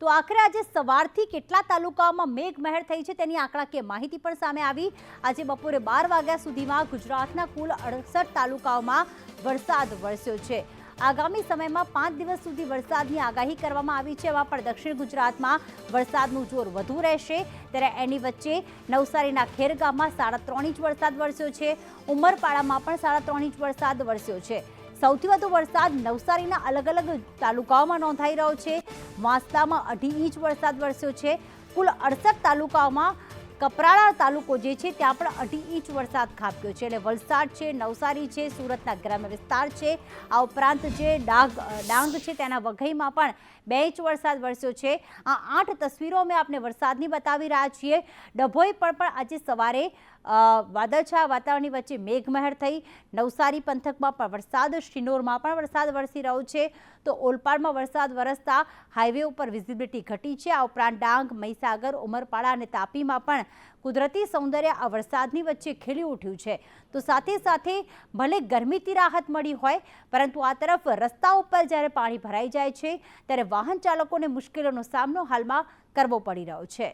તો આખરે આજે સવારથી કેટલા તાલુકાઓમાં મેઘમહેર થઈ છે તેની આંકડાકીય માહિતી પણ સામે આવી. આજે બપોરે બાર વાગ્યા સુધીમાં ગુજરાતના કુલ અડસઠ તાલુકાઓમાં વરસાદ વરસ્યો છે. આગામી સમયમાં પાંચ દિવસ સુધી વરસાદની આગાહી કરવામાં આવી છે. એમાં પણ દક્ષિણ ગુજરાતમાં વરસાદનું જોર વધુ રહેશે. ત્યારે એની વચ્ચે નવસારીના ખેરગામમાં સાડા ત્રણ ઇંચ વરસાદ વરસ્યો છે. ઉમરપાડામાં પણ સાડા ત્રણ ઇંચ વરસાદ વરસ્યો છે. સૌથી વધુ વરસાદ નવસારીના અલગ અલગ તાલુકાઓમાં નોંધાઈ રહ્યો છે. વાંસદામાં અઢી ઇંચ વરસાદ વરસ્યો છે. કુલ અડસઠ તાલુકાઓમાં કપરાળા તાલુકો જે છે ત્યાં પણ અઢી ઇંચ વરસાદ ખાબક્યો છે એટલે વલસાડ છે, નવસારી છે, સુરતના ગ્રામ્ય વિસ્તાર છે. આ ઉપરાંત જે ડાંગ ડાંગ છે તેના વઘઈમાં પણ બે ઇંચ વરસાદ વરસ્યો છે. આ આઠ તસવીરો અમે આપને વરસાદની બતાવી રહ્યા છીએ. ડભોઈ પર પણ આજે સવારે વાદળછાયા વાતાવરણની વચ્ચે મેઘમહેર થઈ. નવસારી પંથકમાં પણ વરસાદ, શિનોરમાં પણ વરસાદ વરસી રહ્યો છે. તો ઓલપાડમાં વરસાદ વરસતા હાઈવે ઉપર વિઝિબિલિટી ઘટી છે. આ ઉપરાંત ડાંગ, મહીસાગર, ઉમરપાડા અને તાપીમાં કુદરતી સૌંદર્ય આ વરસાદની વચ્ચે ખીલી ઉઠ્યું છે. તો સાથે સાથે ભલે ગરમીથી રાહત મળી હોય, પરંતુ આ તરફ રસ્તા ઉપર જ્યારે પાણી ભરાઈ જાય છે, ત્યારે વાહન ચાલકોને મુશ્કેલીનો સામનો હાલમાં કરવો પડી રહ્યો છે.